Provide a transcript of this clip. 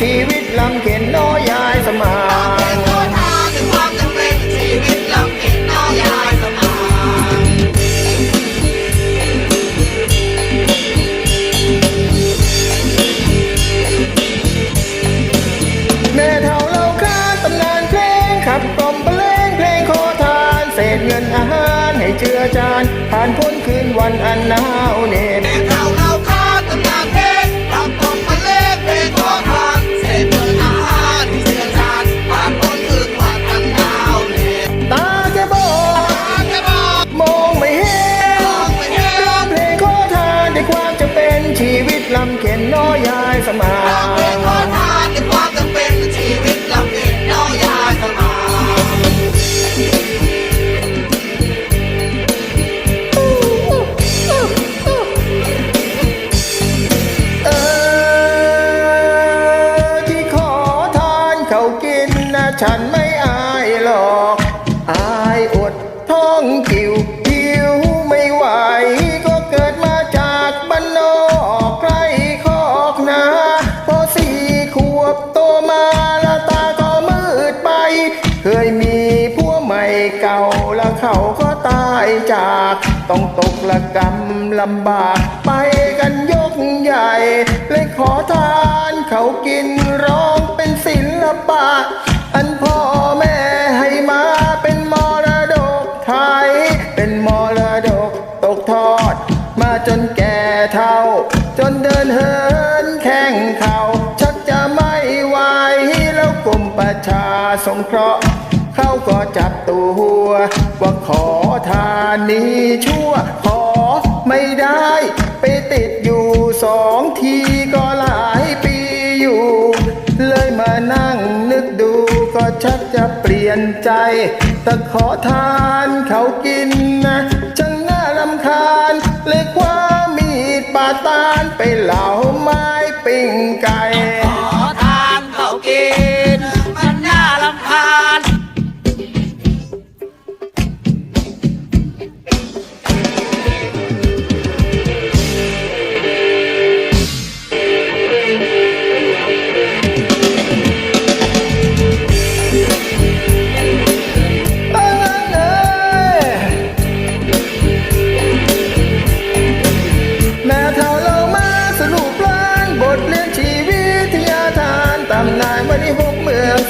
ชีวิตลำเข็นน้อยายสมานแม่เท่เราค้าตำนานเพลงขับกลมบรลงเพลงขอทาน เศษเงินอาหารให้เจือจานผ่านพ้นคืนวันอันหนาวเหน็บ sama ต้องตกละกรรมลำบากไปกันยกใหญ่ เลยขอทานเขากินร้องเป็นศิลปะ อันพ่อแม่ให้มาเป็นมรดกไทย เป็นมรดกตกทอด มาจนแก่เท่า จนเดินเหินแข้งเข่าชักจะไม่ไหวแล้วกลุ่มประชาสงเคราะห์เขาก็จับตัวว่าขอานนี้ชั่วขอไม่ได้ ไปติดอยู่สองทีก็หลายปีอยู่ เลยมานั่งนึกดูก็ชักจะเปลี่ยนใจแต่ขอทานเขากินนะฉันน่ารำคาญเลยคว้ามีดปาตานไปเหล่า